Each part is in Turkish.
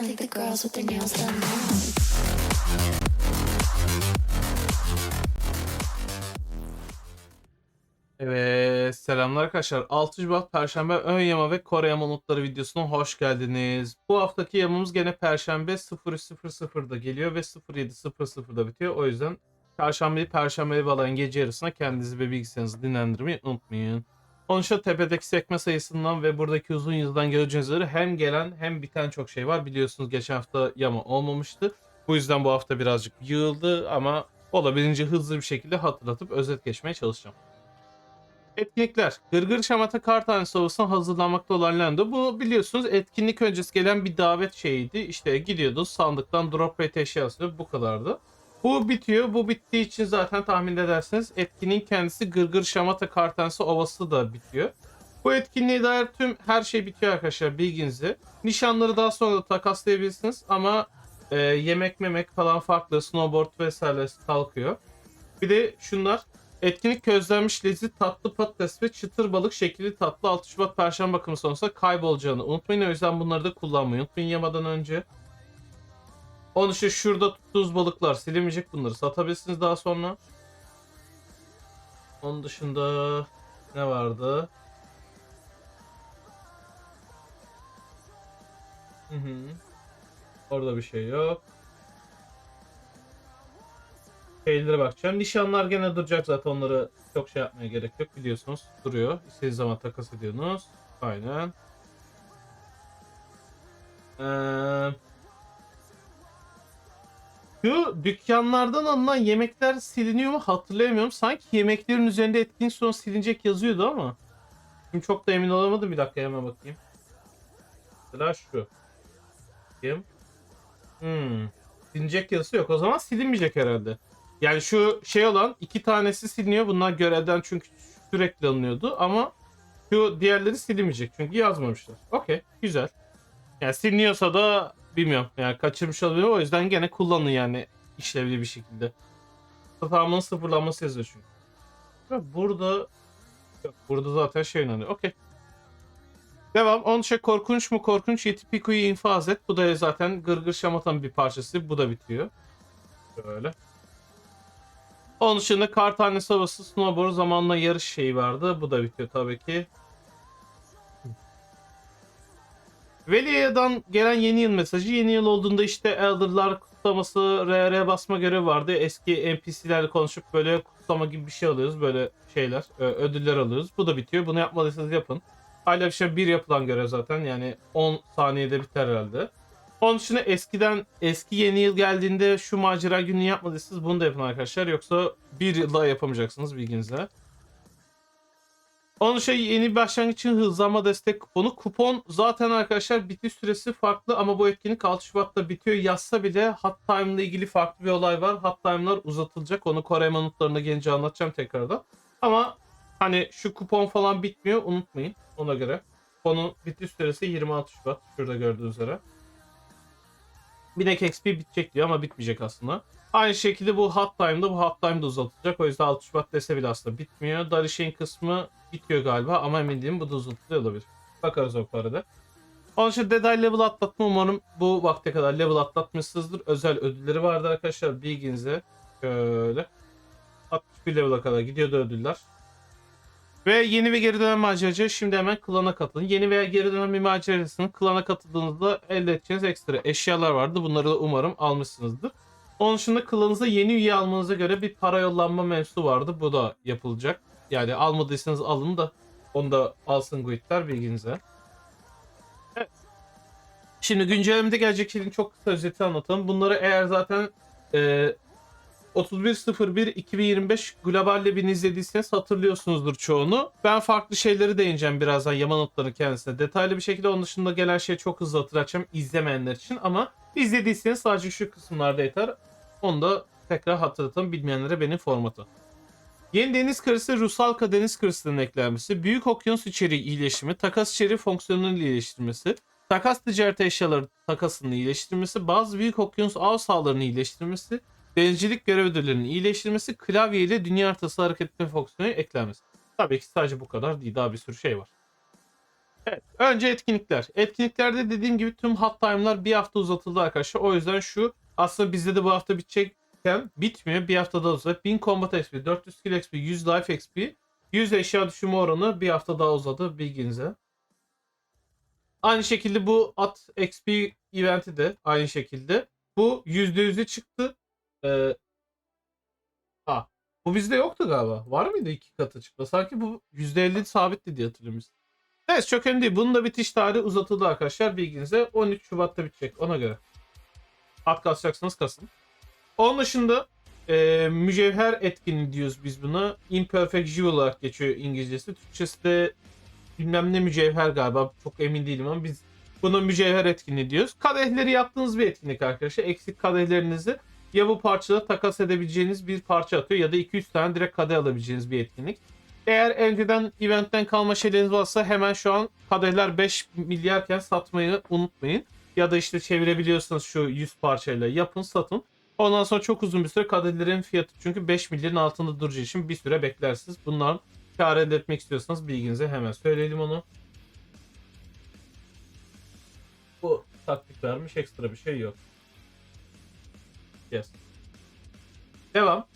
I think the girls with their nails done. Evet selamlar arkadaşlar. 6 Şubat Perşembe ön yama ve Kore yama notları videosuna hoş geldiniz. Bu haftaki yamamız gene Perşembe 03.00'da geliyor ve 07.00'da bitiyor. O yüzden Perşembeyi Perşembe'ye bağlayan gece yarısına kendinizi ve bilgisayarınızı dinlendirmeyi unutmayın. Sonuçta tepedeki sekme sayısından ve buradaki uzun yazıdan göreceğiniz üzere hem gelen hem biten çok şey var. Biliyorsunuz geçen hafta yama olmamıştı. Bu yüzden bu hafta birazcık yığıldı ama olabildiğince hızlı bir şekilde hatırlatıp özet geçmeye çalışacağım. Etkinlikler. Gırgır Şamata kar tanesi havasına hazırlanmakta olan. Bu biliyorsunuz etkinlik öncesi gelen bir davet şeyiydi. İşte gidiyordunuz sandıktan drop rate eşyası bu kadardı. Bu bitiyor. Bu bittiği için zaten tahmin edersiniz etkinliğin kendisi Gırgır Şamata kar tanesi ovası da bitiyor. Bu etkinliğe dair tüm her şey bitiyor arkadaşlar bilginize. Nişanları daha sonra da takaslayabilirsiniz ama e, yemek memek falan farklı snowboard vesaire kalkıyor. Bir de şunlar Etkinlik közlenmiş lezzet tatlı patates ve çıtır balık şekilli tatlı 6 Şubat Perşembe bakımı sonrasında kaybolacağını unutmayın. O yüzden bunları da kullanmayı unutmayın yamadan önce. Onun için şurada tuttuğunuz balıklar silinmeyecek bunları satabilirsiniz daha sonra. Onun dışında ne vardı? Hı hı. Orada bir şey yok. Şeylere bakacağım. Nişanlar gene duracak zaten onları çok şey yapmaya gerek yok biliyorsunuz. Duruyor. İstediğiniz zaman takas ediyorsunuz. Aynen. Ee, şu dükkanlardan alınan yemekler siliniyor mu hatırlayamıyorum. Sanki yemeklerin üzerinde etkinlik sonra silinecek yazıyordu ama. Şimdi çok da emin olamadım. Bir dakika hemen bakayım. Mesela şu. Bakayım. Hmm. Silinecek yazısı yok. O zaman silinmeyecek herhalde. Yani şu şey olan iki tanesi siliniyor. Bunlar görevden çünkü sürekli alınıyordu ama şu diğerleri silinmeyecek çünkü yazmamışlar. Okey güzel. Yani siliniyorsa da bilmiyorum. Yani kaçırmış olabilir. O yüzden gene kullanın yani işlevli bir şekilde. Tamamının sıfırlanması yazıyor çünkü. Ve burada burada zaten şey önemli. Okey. Devam. Onun şey korkunç mu korkunç Yeti Piku'yu infaz et. Bu da zaten Gırgır Şamatan bir parçası. Bu da bitiyor. Böyle. Onun dışında kar tanesi havası snowboard zamanla yarış şeyi vardı. Bu da bitiyor tabii ki. Velia'dan gelen yeni yıl mesajı. Yeni yıl olduğunda işte Elder'lar kutlaması RR basma görevi vardı. Eski NPC'lerle konuşup böyle kutlama gibi bir şey alıyoruz. Böyle şeyler, ödüller alıyoruz. Bu da bitiyor. Bunu yapmadıysanız yapın. Hala bir şey bir yapılan görev zaten. Yani 10 saniyede biter herhalde. Onun dışında eskiden eski yeni yıl geldiğinde şu macera gününü yapmadıysanız bunu da yapın arkadaşlar. Yoksa bir yılda yapamayacaksınız bilginize. Onun şey yeni başlangıç için hızlanma destek kuponu. Kupon zaten arkadaşlar bitiş süresi farklı ama bu etkinlik 6 Şubat'ta bitiyor. Yazsa bile Hot Time ile ilgili farklı bir olay var. Hot Time'lar uzatılacak. Onu Kore manutlarına gelince anlatacağım tekrardan. Ama hani şu kupon falan bitmiyor unutmayın ona göre. Kuponun bitiş süresi 26 Şubat. Şurada gördüğünüz üzere. Binek XP bitecek diyor ama bitmeyecek aslında. Aynı şekilde bu Hot Time'da bu Hot Time'da uzatılacak. O yüzden 6 Şubat dese bile aslında bitmiyor. Darishane kısmı bitiyor galiba ama emin değilim bu da uzatılıyor olabilir. Bakarız o parada. Onun için Eye level atlatma umarım bu vakte kadar level atlatmışsınızdır. Özel ödülleri vardı arkadaşlar bilginize. Şöyle. 61 level'a kadar gidiyordu ödüller. Ve yeni ve geri dönen maceracı şimdi hemen klana katılın. Yeni veya geri dönen bir maceracısının klana katıldığınızda elde edeceğiniz ekstra eşyalar vardı. Bunları da umarım almışsınızdır. Onun dışında klanınıza yeni üye almanıza göre bir para yollanma mevzusu vardı. Bu da yapılacak. Yani almadıysanız alın da onu da alsın guitler bilginize. Evet. Şimdi güncellemede gelecek şeyin çok kısa özeti anlatalım. Bunları eğer zaten e, 31.01.2025 Global Lab'ini izlediyseniz hatırlıyorsunuzdur çoğunu. Ben farklı şeyleri değineceğim birazdan Yaman Notların kendisine. Detaylı bir şekilde onun dışında gelen şeyi çok hızlı hatırlatacağım izlemeyenler için ama izlediyseniz sadece şu kısımlarda yeter. Onu da tekrar hatırlatalım bilmeyenlere benim formatı. Yeni deniz kırısı Rusalka deniz kırısının eklenmesi, büyük okyanus içeriği iyileştirme, takas içeriği fonksiyonunun iyileştirmesi, takas ticaret eşyaları takasının iyileştirmesi, bazı büyük okyanus av sahalarının iyileştirmesi, denizcilik görev ödüllerinin iyileştirilmesi, klavye ile dünya haritası hareket etme fonksiyonu eklenmesi. Tabii ki sadece bu kadar değil. Daha bir sürü şey var. Evet, önce etkinlikler. Etkinliklerde dediğim gibi tüm hot time'lar bir hafta uzatıldı arkadaşlar. O yüzden şu aslında bizde de bu hafta bitecekken bitmiyor. Bir hafta daha uzadı. 1000 combat XP, 400 skill XP, 100 life XP, 100 eşya düşürme oranı bir hafta daha uzadı bilginize. Aynı şekilde bu at XP eventi de aynı şekilde. Bu %100'e çıktı. Ee, ha, bu bizde yoktu galiba. Var mıydı iki katı çıktı? Sanki bu %50 sabitti diye hatırlıyorum. Evet çok önemli değil. Bunun da bitiş tarihi uzatıldı arkadaşlar bilginize. 13 Şubat'ta bitecek ona göre. At kasacaksınız kasın. Onun dışında e, mücevher etkinliği diyoruz biz buna. Imperfect Jewel olarak geçiyor İngilizcesi. Türkçesi de bilmem ne mücevher galiba. Çok emin değilim ama biz buna mücevher etkinliği diyoruz. Kadehleri yaptığınız bir etkinlik arkadaşlar. Eksik kadehlerinizi ya bu parçada takas edebileceğiniz bir parça atıyor ya da 2-3 tane direkt kadeh alabileceğiniz bir etkinlik. Eğer önceden eventten kalma şeyleriniz varsa hemen şu an kadehler 5 milyarken satmayı unutmayın. Ya da işte çevirebiliyorsanız şu 100 parçayla yapın satın. Ondan sonra çok uzun bir süre kadehlerin fiyatı çünkü 5 milyarın altında duracağı için bir süre beklersiniz. Bundan kar elde etmek istiyorsanız bilginize hemen söyleyelim onu. Bu taktik vermiş ekstra bir şey yok. Yes. Devam.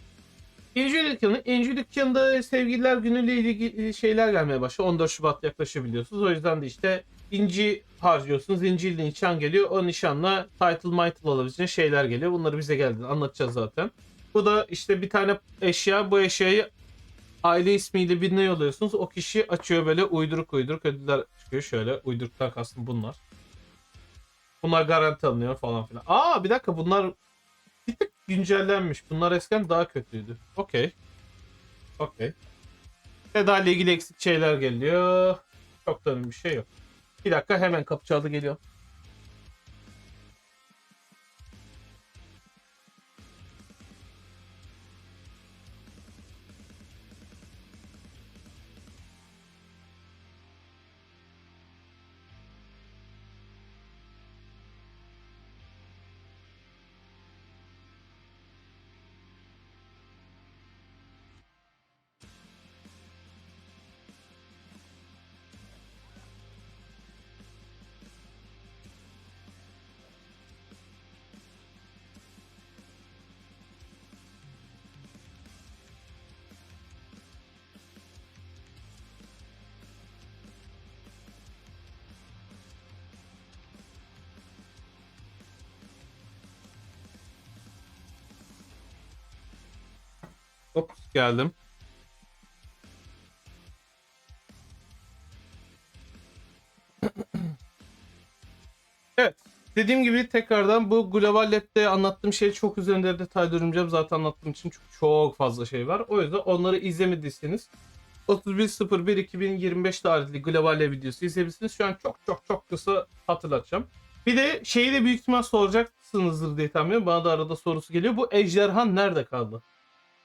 İnci dükkanı. İnci dükkanında sevgililer günüyle ilgili şeyler gelmeye başladı. 14 Şubat yaklaşabiliyorsunuz. O yüzden de işte inci harcıyorsunuz. İnciyle nişan geliyor. O nişanla title mitle alabileceğiniz şeyler geliyor. Bunları bize geldi. Anlatacağız zaten. Bu da işte bir tane eşya. Bu eşyayı aile ismiyle birine yolluyorsunuz. O kişi açıyor böyle uyduruk uyduruk ödüller çıkıyor. Şöyle uyduruktan kastım bunlar. Bunlar garanti alınıyor falan filan. Aa bir dakika bunlar bir tık güncellenmiş. Bunlar eskiden daha kötüydü. Okey. Okey. Feda ile ilgili eksik şeyler geliyor. Çok da bir şey yok. Bir dakika hemen kapı çaldı geliyor. Hop geldim. evet. Dediğim gibi tekrardan bu Global Lab'de anlattığım şey çok üzerinde detay durmayacağım. Zaten anlattığım için çok, çok fazla şey var. O yüzden onları izlemediyseniz 31.01.2025 tarihli Global Lab videosu izleyebilirsiniz. Şu an çok çok çok kısa hatırlatacağım. Bir de şeyi de büyük ihtimal soracaksınızdır diye tahmin ediyorum. Bana da arada sorusu geliyor. Bu ejderhan nerede kaldı?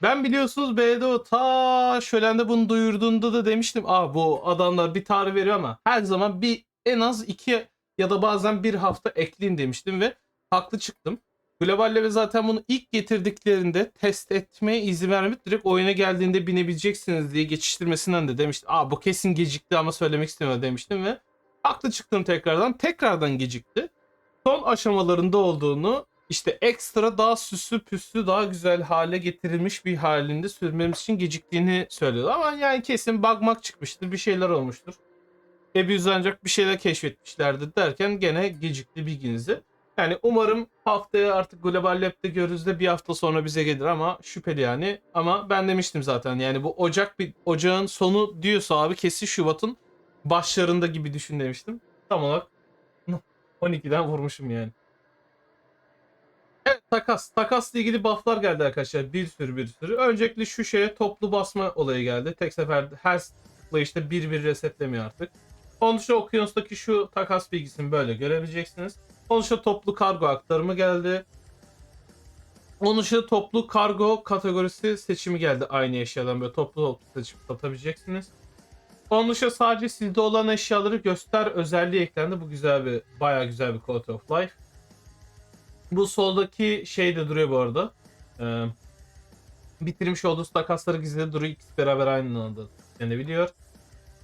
Ben biliyorsunuz BDO ta şölende bunu duyurduğunda da demiştim. Aa bu adamlar bir tarih veriyor ama her zaman bir en az iki ya da bazen bir hafta ekleyin demiştim ve haklı çıktım. Global Level zaten bunu ilk getirdiklerinde test etmeye izin vermeyip direkt oyuna geldiğinde binebileceksiniz diye geçiştirmesinden de demiştim. Aa bu kesin gecikti ama söylemek istemiyorum demiştim ve haklı çıktım tekrardan. Tekrardan gecikti. Son aşamalarında olduğunu işte ekstra daha süslü püslü daha güzel hale getirilmiş bir halinde sürmemiz için geciktiğini söylüyordu. Ama yani kesin bagmak çıkmıştır bir şeyler olmuştur. Abuse ancak bir şeyler keşfetmişlerdi derken gene gecikti bilginizi. Yani umarım haftaya artık Global Lab'de görürüz de bir hafta sonra bize gelir ama şüpheli yani. Ama ben demiştim zaten yani bu Ocak bir Ocağın sonu diyorsa abi kesin Şubat'ın başlarında gibi düşün demiştim. Tam olarak 12'den vurmuşum yani. Evet takas. Takasla ilgili bufflar geldi arkadaşlar. Bir sürü bir sürü. Öncelikle şu şeye toplu basma olayı geldi. Tek seferde her tıklayışta bir bir resetlemiyor artık. Onun dışında okyanustaki şu takas bilgisini böyle görebileceksiniz. Onun dışında toplu kargo aktarımı geldi. Onun dışında toplu kargo kategorisi seçimi geldi aynı eşyadan böyle toplu toplu seçip satabileceksiniz. Onun dışında sadece sizde olan eşyaları göster özelliği eklendi. Bu güzel bir bayağı güzel bir quality of life. Bu soldaki şey de duruyor bu arada. Ee, bitirmiş olduğunuz takasları gizli duruyor. İkisi beraber aynı anda denebiliyor.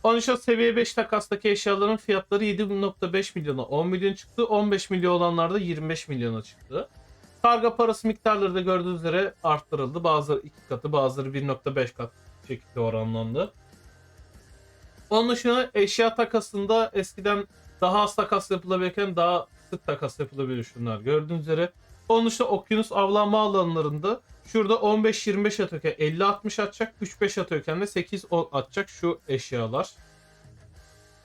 Onun için seviye 5 takastaki eşyaların fiyatları 7.5 milyona 10 milyon çıktı. 15 milyon olanlarda 25 milyona çıktı. Karga parası miktarları da gördüğünüz üzere arttırıldı. Bazıları 2 katı bazıları 1.5 kat şekilde oranlandı. Onun dışında eşya takasında eskiden daha az takas yapılabilirken daha sık takas yapılabilir şunlar. Gördüğünüz üzere onun dışında okyanus avlanma alanlarında şurada 15-25 atıyorken 50-60 atacak. 3-5 atıyorken de 8-10 atacak şu eşyalar.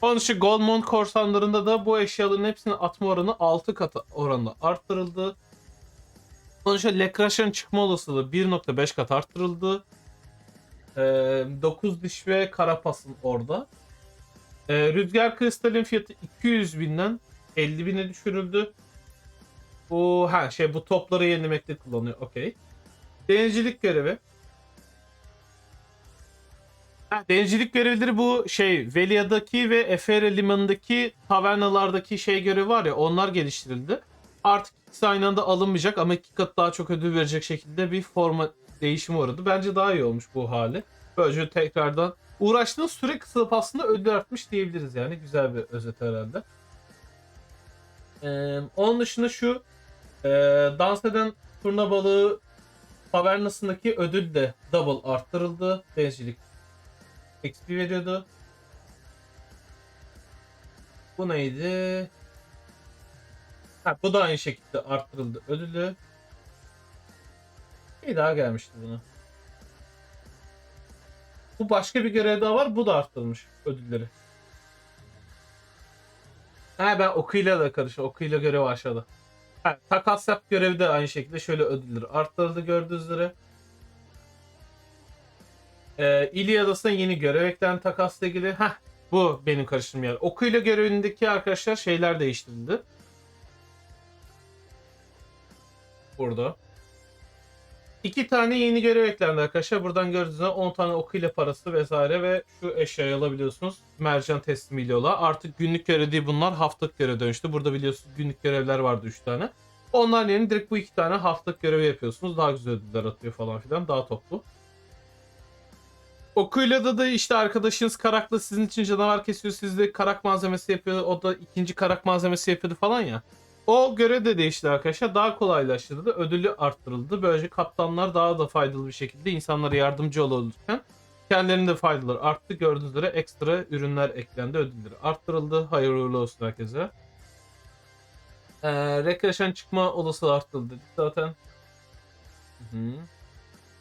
Onun dışında Goldmont korsanlarında da bu eşyaların hepsinin atma oranı 6 katı oranında arttırıldı. Onun dışında Lekrash'ın çıkma olasılığı 1.5 kat arttırıldı. Ee, 9 diş ve Karapas'ın orada. Ee, Rüzgar Kristal'in fiyatı 200 binden 50 bine düşürüldü. Bu ha şey bu topları yenilemekte kullanıyor. Okey. Denizcilik görevi. Ha, denizcilik görevleri bu şey Velia'daki ve Efere limanındaki tavernalardaki şey görevi var ya onlar geliştirildi. Artık ikisi aynı anda alınmayacak ama iki kat daha çok ödül verecek şekilde bir forma değişimi uğradı. Bence daha iyi olmuş bu hali. Böylece tekrardan uğraştığınız süre kısalıp aslında ödül artmış diyebiliriz yani. Güzel bir özet herhalde. Ee, onun dışında şu e, dans eden turna balığı tavernasındaki ödül de double arttırıldı. Denizcilik XP veriyordu. Bu neydi? Ha, bu da aynı şekilde arttırıldı ödülü. Bir daha gelmişti buna. Bu başka bir görev daha var. Bu da arttırılmış ödülleri. Ha ben okuyla da karıştı. Okuyla görevi aşağıda. Ha, takas yap görevi de aynı şekilde şöyle ödülleri arttırıldı gördüğünüz üzere. Ee, İlyadas'ın yeni görev eklendi takasla ilgili. Heh, bu benim karıştırdığım yer. Okuyla görevindeki arkadaşlar şeyler değiştirildi. Burada. İki tane yeni görev eklendi arkadaşlar. Buradan gördüğünüz üzere 10 tane okuyla parası vesaire ve şu eşyayı alabiliyorsunuz. Mercan teslimiyle ola. Artık günlük görev değil bunlar haftalık görev dönüştü. Burada biliyorsunuz günlük görevler vardı 3 tane. Onlar yerine direkt bu iki tane haftalık görevi yapıyorsunuz. Daha güzel ödüller atıyor falan filan. Daha toplu. Okuyla da da işte arkadaşınız karakla sizin için canavar kesiyor. Siz de karak malzemesi yapıyor. O da ikinci karak malzemesi yapıyordu falan ya. O görev de değişti arkadaşlar. Daha kolaylaştırıldı. Ödülü arttırıldı. Böylece kaptanlar daha da faydalı bir şekilde insanlara yardımcı olurken kendilerinin de faydaları arttı. Gördüğünüz üzere ekstra ürünler eklendi. Ödülleri arttırıldı. Hayırlı olsun herkese. Ee, rekreasyon çıkma olasılığı arttırıldı dedik zaten. Hı -hı.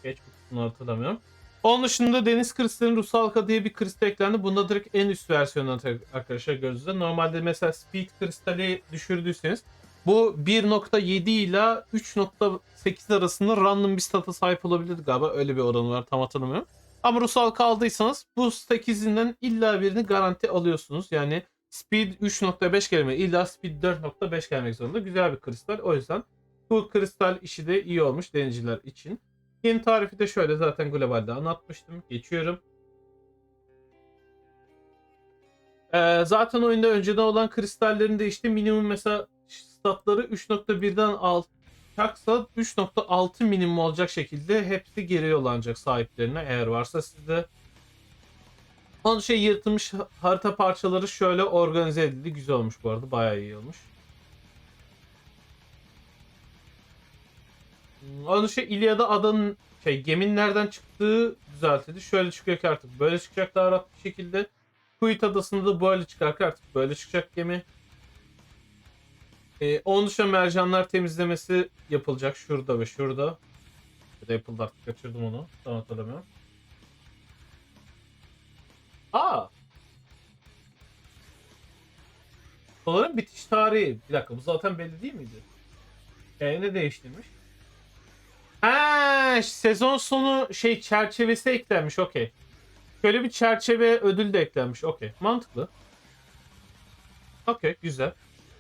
Geç bu kısmını hatırlamıyorum. Onun dışında deniz kristalinin Rusalka diye bir kristal eklendi. Bunda direkt en üst versiyonu arkadaşlar gördüğünüzde. Normalde mesela speed kristali düşürdüyseniz bu 1.7 ile 3.8 arasında random bir stata sahip olabilir galiba. Öyle bir oranı var tam hatırlamıyorum. Ama Rusalka aldıysanız bu 8'inden illa birini garanti alıyorsunuz. Yani speed 3.5 gelmek illa speed 4.5 gelmek zorunda. Güzel bir kristal. O yüzden bu kristal işi de iyi olmuş denizciler için. Yeni tarifi de şöyle zaten globalde anlatmıştım. Geçiyorum. Ee, zaten oyunda önceden olan kristallerin de işte minimum mesela statları 3.1'den alacaksa 3.6 minimum olacak şekilde hepsi geri yollanacak sahiplerine eğer varsa sizde. Onun şey yırtılmış harita parçaları şöyle organize edildi. Güzel olmuş bu arada. Bayağı iyi olmuş. Onun şey İlyada adanın şey geminin nereden çıktığı düzeltildi. Şöyle çıkıyor ki artık böyle çıkacak daha rahat bir şekilde. Kuyut adasında da böyle çıkar ki artık böyle çıkacak gemi. Ee, onun dışında mercanlar temizlemesi yapılacak şurada ve şurada. Ya da yapıldı artık kaçırdım onu. Tam hatırlamıyorum. Aa! Doların bitiş tarihi. Bir dakika bu zaten belli değil miydi? E, ne değiştirmiş? Ha, sezon sonu şey çerçevesi eklenmiş. Okey. Şöyle bir çerçeve ödül de eklenmiş. Okey. Mantıklı. Okey. Güzel.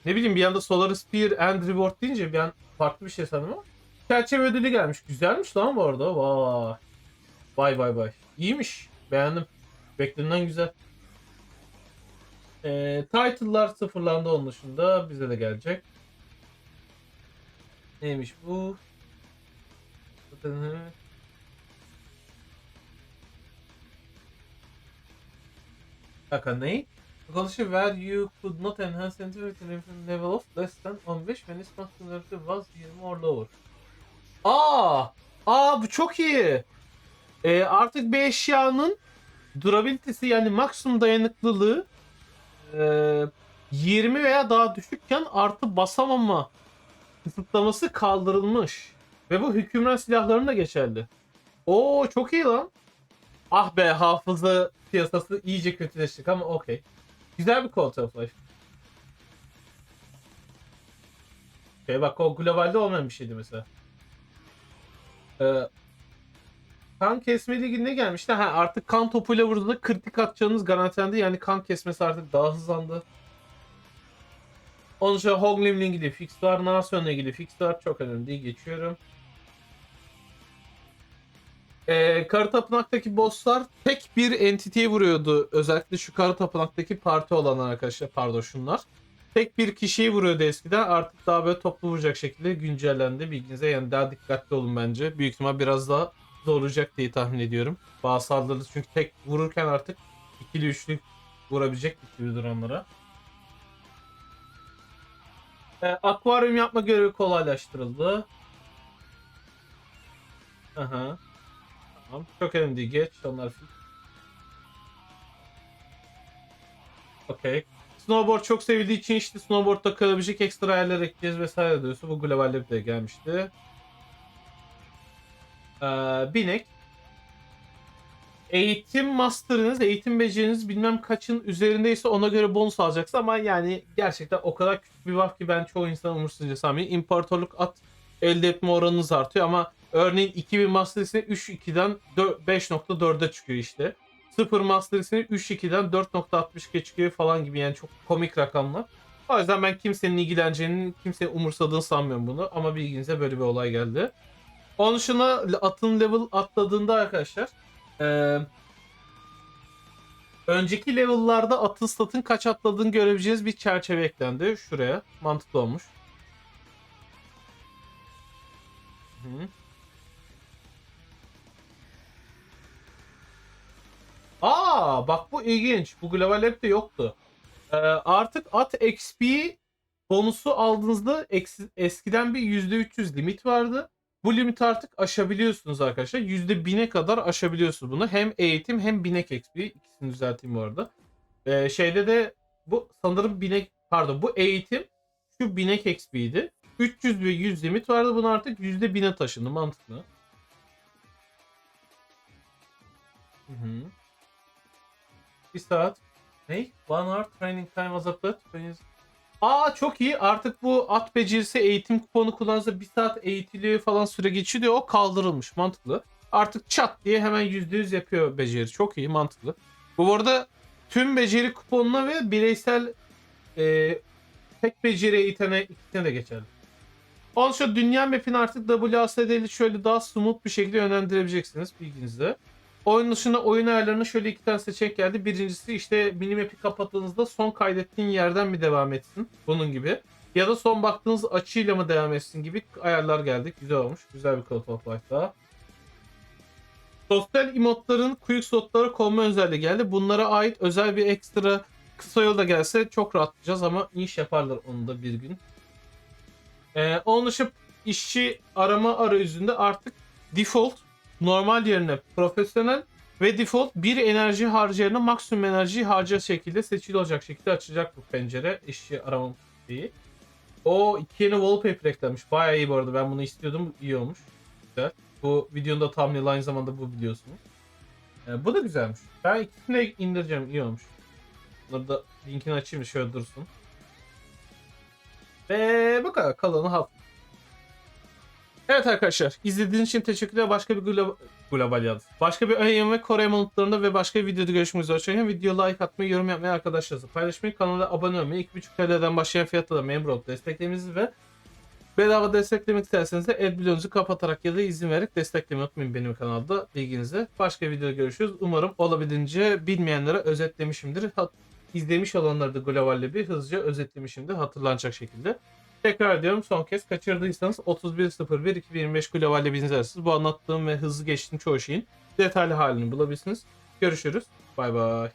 Ne bileyim bir anda Solar Spear and Reward deyince bir an farklı bir şey sandım ama. Çerçeve ödülü gelmiş. Güzelmiş lan bu arada. Vay. Vay vay vay. İyiymiş. Beğendim. Beklenen güzel. Ee, title'lar sıfırlandı onun dışında. Bize de gelecek. Neymiş bu? Dakika ne? Condition where you could not enhance sensitivity level of less than 15 when its sensitivity was 20 or lower. Aa! Aa bu çok iyi. Ee, artık bir eşyanın durabilitesi yani maksimum dayanıklılığı ee, 20 veya daha düşükken artı basamama kısıtlaması kaldırılmış. Ve bu hükümran silahların da geçerli. Oo çok iyi lan. Ah be hafıza piyasası iyice kötüleştik ama okey. Güzel bir quality of life. Şey bak o globalde olmayan bir şeydi mesela. Ee, kan kesme liginde gelmişti. Ha, artık kan topuyla vurduğunda kritik atacağınız garantilendi. Yani kan kesmesi artık daha hızlandı. Onun için Hoglim'le ilgili fix var. Nasyon'la ilgili fix var. Çok önemli değil. Geçiyorum. Ee, Kara Tapınak'taki bosslar tek bir entity'ye vuruyordu. Özellikle şu Kara Tapınak'taki parti olan arkadaşlar. Pardon şunlar. Tek bir kişiyi vuruyordu eskiden. Artık daha böyle toplu vuracak şekilde güncellendi. Bilginize yani daha dikkatli olun bence. Büyük ihtimal biraz daha zorlayacak diye tahmin ediyorum. Bazı saldırıları çünkü tek vururken artık ikili üçlü vurabilecek gibi duranlara. Ee, akvaryum yapma görevi kolaylaştırıldı. Aha. Tamam. Çok önemli değil. Geç. Onlar. Okey. Snowboard çok sevildiği için işte snowboardda kalabilecek ekstra yerler ekleyeceğiz vesaire diyorsun. Bu globalde bir de gelmişti. Ee, binek. Eğitim master'ınız, eğitim beceriniz bilmem kaçın üzerindeyse ona göre bonus alacaksın ama yani gerçekten o kadar küçük bir buff ki ben çoğu insan umursayınca sanmıyorum. İmparatorluk at elde etme oranınız artıyor ama örneğin 2000 master ise 3-2'den 5.4'e çıkıyor işte. 0 master ise 3-2'den 4.62'ye çıkıyor falan gibi yani çok komik rakamlar. O yüzden ben kimsenin ilgileneceğini, kimsenin umursadığını sanmıyorum bunu ama bilginize böyle bir olay geldi. Onun dışında atın level atladığında arkadaşlar eee, önceki level'larda atın statın kaç atladığını görebileceğiniz bir çerçeve eklendi şuraya. Mantıklı olmuş. Hı. Aa bak bu ilginç. Bu Global App'te yoktu. Ee, artık at XP bonusu aldığınızda eskiden bir %300 limit vardı. Bu limiti artık aşabiliyorsunuz arkadaşlar. %1000'e kadar aşabiliyorsunuz bunu. Hem eğitim hem binek XP. İkisini düzelteyim bu arada. Ee, şeyde de bu sanırım binek pardon bu eğitim şu binek XP'ydi. 300 ve 100 limit vardı. Bunu artık %1000'e taşındı. Mantıklı. Hı hı. Bir saat. Ne? One hour training time was upload. Aa çok iyi. Artık bu at becerisi eğitim kuponu kullanırsa bir saat eğitiliyor falan süre geçiyor. O kaldırılmış. Mantıklı. Artık çat diye hemen %100 yapıyor beceri. Çok iyi. Mantıklı. Bu arada tüm beceri kuponuna ve bireysel e, tek beceri eğitene ikisine de geçerli. Onun dışında dünya map'ini artık WASD'li şöyle daha smooth bir şekilde yönlendirebileceksiniz bilginizde. Oyun dışında oyun ayarlarına şöyle iki tane seçenek geldi. Birincisi işte minimap'i kapattığınızda son kaydettiğin yerden mi devam etsin? Bunun gibi. Ya da son baktığınız açıyla mı devam etsin gibi ayarlar geldi. Güzel olmuş. Güzel bir Call of Life daha. Sosyal emotların quick slotlara konma özelliği geldi. Bunlara ait özel bir ekstra kısa yolda gelse çok rahatlayacağız ama iş yaparlar onu da bir gün. Ee, onun dışı işçi arama arayüzünde artık default normal yerine profesyonel ve default bir enerji harcayanı maksimum enerjiyi harcar şekilde seçili olacak şekilde açacak bu pencere işçi arama şeyi. O iki yeni wallpaper eklenmiş. Bayağı iyi bu arada. Ben bunu istiyordum. İyi olmuş. Güzel. Bu videonun da thumbnail aynı zamanda bu biliyorsunuz. Ee, bu da güzelmiş. Ben ikisini de indireceğim. İyi olmuş. Bunları da linkini açayım şöyle dursun. Ve bu kadar. Kalanı hafta. Evet arkadaşlar izlediğiniz için teşekkürler. Başka bir global, global yaz. Başka bir ön ve Kore monutlarında ve başka bir videoda görüşmek üzere. Hoşçakalın. Video like atmayı, yorum yapmayı, arkadaşlarınızla paylaşmayı, kanala abone olmayı, 2.5 TL'den başlayan fiyatla memur olup desteklemenizi ve bedava desteklemek isterseniz de adbloğunuzu kapatarak ya da izin vererek desteklemeyi unutmayın benim kanalda bilginize. Başka videoda görüşürüz. Umarım olabildiğince bilmeyenlere özetlemişimdir. Hat izlemiş olanları da globalle bir hızlıca özetlemişimdir hatırlanacak şekilde. Tekrar ediyorum son kez kaçırdıysanız 31.01.2025 globalde biliniz arasınız. Bu anlattığım ve hızlı geçtiğim çoğu şeyin detaylı halini bulabilirsiniz. Görüşürüz. Bay bay.